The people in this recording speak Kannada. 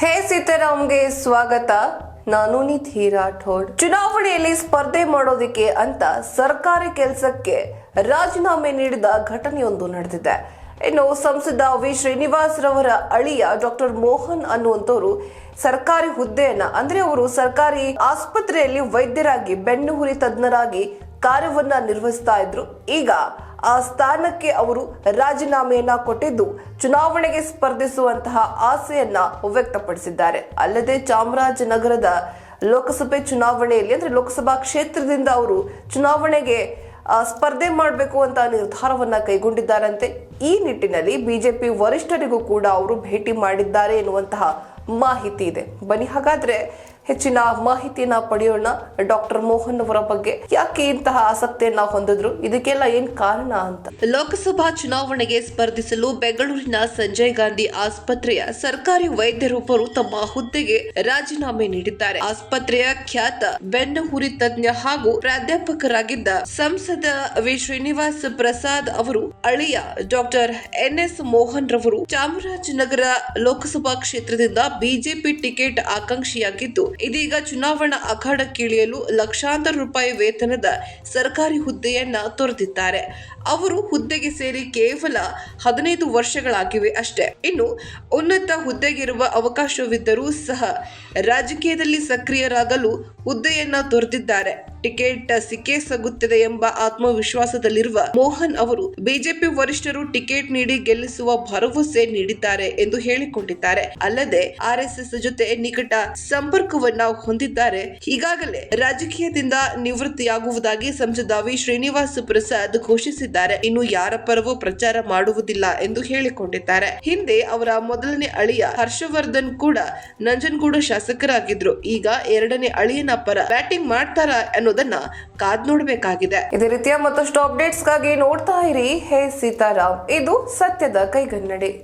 ಹೇ ಸೀತಾರಾಮ್ಗೆ ಸ್ವಾಗತ. ನಾನು ನಿಧಿ ರಾಠೋಡ್. ಚುನಾವಣೆಯಲ್ಲಿ ಸ್ಪರ್ಧೆ ಮಾಡೋದಿಕ್ಕೆ ಅಂತ ಸರ್ಕಾರಿ ಕೆಲಸಕ್ಕೆ ರಾಜೀನಾಮೆ ನೀಡಿದ ಘಟನೆಯೊಂದು ನಡೆದಿದೆ. ಇನ್ನು ಸಂಸದ ವಿ. ಶ್ರೀನಿವಾಸ್ ರವರ ಅಳಿಯ ಡಾಕ್ಟರ್ ಮೋಹನ್ ಅನ್ನುವಂಥವರು ಸರ್ಕಾರಿ ಹುದ್ದೆಯನ್ನ, ಅಂದ್ರೆ ಅವರು ಸರ್ಕಾರಿ ಆಸ್ಪತ್ರೆಯಲ್ಲಿ ವೈದ್ಯರಾಗಿ ಬೆನ್ನು ಹುರಿ ತಜ್ಞರಾಗಿ ಕಾರ್ಯವನ್ನ ನಿರ್ವಹಿಸ್ತಾ ಇದ್ರು. ಈಗ ಆ ಸ್ಥಾನಕ್ಕೆ ಅವರು ರಾಜೀನಾಮೆಯನ್ನ ಕೊಟ್ಟಿದ್ದು. ಚುನಾವಣೆಗೆ ಸ್ಪರ್ಧಿಸುವಂತಹ ಆಸೆಯನ್ನ ವ್ಯಕ್ತಪಡಿಸಿದ್ದಾರೆ. ಅಲ್ಲದೆ ಚಾಮರಾಜನಗರದ ಲೋಕಸಭೆ ಚುನಾವಣೆಯಲ್ಲಿ ಅಂದ್ರೆ ಲೋಕಸಭಾ ಕ್ಷೇತ್ರದಿಂದ ಅವರು ಚುನಾವಣೆಗೆ ಸ್ಪರ್ಧೆ ಮಾಡಬೇಕು ಅಂತ ನಿರ್ಧಾರವನ್ನ ಕೈಗೊಂಡಿದ್ದಾರಂತೆ. ಈ ನಿಟ್ಟಿನಲ್ಲಿ ಬಿಜೆಪಿ ವರಿಷ್ಠರಿಗೂ ಕೂಡ ಅವರು ಭೇಟಿ ಮಾಡಿದ್ದಾರೆ ಎನ್ನುವಂತಹ ಮಾಹಿತಿ ಇದೆ. ಬನ್ನಿ ಹಾಗಾದ್ರೆ ಹೆಚ್ಚಿನ ಮಾಹಿತಿಯನ್ನ ಪಡೆಯೋಣ. ಡಾಕ್ಟರ್ ಮೋಹನ್ ಅವರ ಬಗ್ಗೆ ಯಾಕೆ ಇಂತಹ ಆಸಕ್ತಿಯನ್ನ ಹೊಂದಿದ್ರು? ಇದಕ್ಕೆಲ್ಲ ಏನ್ ಕಾರಣ ಅಂತ? ಲೋಕಸಭಾ ಚುನಾವಣೆಗೆ ಸ್ಪರ್ಧಿಸಲು ಬೆಂಗಳೂರಿನ ಸಂಜಯ್ ಗಾಂಧಿ ಆಸ್ಪತ್ರೆಯ ಸರ್ಕಾರಿ ವೈದ್ಯರೊಬ್ಬರು ತಮ್ಮ ಹುದ್ದೆಗೆ ರಾಜೀನಾಮೆ ನೀಡಿದ್ದಾರೆ. ಆಸ್ಪತ್ರೆಯ ಖ್ಯಾತ ಬೆನ್ನಹುರಿ ತಜ್ಞ ಹಾಗೂ ಪ್ರಾಧ್ಯಾಪಕರಾಗಿದ್ದ ಸಂಸದ ವಿ. ಶ್ರೀನಿವಾಸ್ ಪ್ರಸಾದ್ ಅವರು, ಅಳಿಯ ಡಾಕ್ಟರ್ ಎನ್. ಎಸ್. ಮೋಹನ್ ರವರು ಚಾಮರಾಜನಗರ ಲೋಕಸಭಾ ಕ್ಷೇತ್ರದಿಂದ ಬಿಜೆಪಿ ಟಿಕೆಟ್ ಆಕಾಂಕ್ಷಿಯಾಗಿದ್ದು ಇದೀಗ ಚುನಾವಣಾ ಅಖಾಡಕ್ಕಿಳಿಯಲು ಲಕ್ಷಾಂತರ ರೂಪಾಯಿ ವೇತನದ ಸರ್ಕಾರಿ ಹುದ್ದೆಯನ್ನ ತೊರೆದಿದ್ದಾರೆ. ಅವರು ಹುದ್ದೆಗೆ ಸೇರಿ ಕೇವಲ ಹದಿನೈದು ವರ್ಷಗಳಾಗಿವೆ ಅಷ್ಟೇ. ಇನ್ನು ಉನ್ನತ ಹುದ್ದೆಗಿರುವ ಅವಕಾಶವಿದ್ದರೂ ಸಹ ರಾಜಕೀಯದಲ್ಲಿ ಸಕ್ರಿಯರಾಗಲು ಹುದ್ದೆಯನ್ನ ತೊರೆದಿದ್ದಾರೆ. ಟಿಕೆಟ್ ಸಿಕ್ಕೇ ಸಗುತ್ತದೆ ಎಂಬ ಆತ್ಮವಿಶ್ವಾಸದಲ್ಲಿರುವ ಮೋಹನ್ ಅವರು ಬಿಜೆಪಿ ವರಿಷ್ಠರು ಟಿಕೆಟ್ ನೀಡಿ ಗೆಲ್ಲಿಸುವ ಭರವಸೆ ನೀಡಿದ್ದಾರೆ ಎಂದು ಹೇಳಿಕೊಂಡಿದ್ದಾರೆ. ಅಲ್ಲದೆ ಆರ್ಎಸ್ಎಸ್ ಜೊತೆ ನಿಕಟ ಸಂಪರ್ಕವನ್ನ ಹೊಂದಿದ್ದಾರೆ. ಈಗಾಗಲೇ ರಾಜಕೀಯದಿಂದ ನಿವೃತ್ತಿಯಾಗುವುದಾಗಿ ಸಂಸದ ವಿ ಶ್ರೀನಿವಾಸ್ ಪ್ರಸಾದ್ ಘೋಷಿಸಿದ್ದಾರೆ. ಇನ್ನು ಯಾರ ಪರವೂ ಪ್ರಚಾರ ಮಾಡುವುದಿಲ್ಲ ಎಂದು ಹೇಳಿಕೊಂಡಿದ್ದಾರೆ. ಹಿಂದೆ ಅವರ ಮೊದಲನೇ ಅಳಿಯ ಹರ್ಷವರ್ಧನ್ ಕೂಡ ನಂಜನಗೂಡು ಶಾಸಕರಾಗಿದ್ರು. ಈಗ ಎರಡನೇ ಅಳಿಯನ ಪರ ಬ್ಯಾಟಿಂಗ್ ಮಾಡ್ತಾರಾ ಅನ್ನೋದನ್ನ ಕಾದ್ ನೋಡಬೇಕಾಗಿದೆ. ಇದೇ ರೀತಿಯ ಮತ್ತಷ್ಟು ಅಪ್ಡೇಟ್ಸ್ಗಾಗಿ ನೋಡ್ತಾ ಇರಿ. ಹೇ ಸೀತಾರಾಮ್ ಇದು ಸತ್ಯದ ಕೈಗನ್ನಡಿ.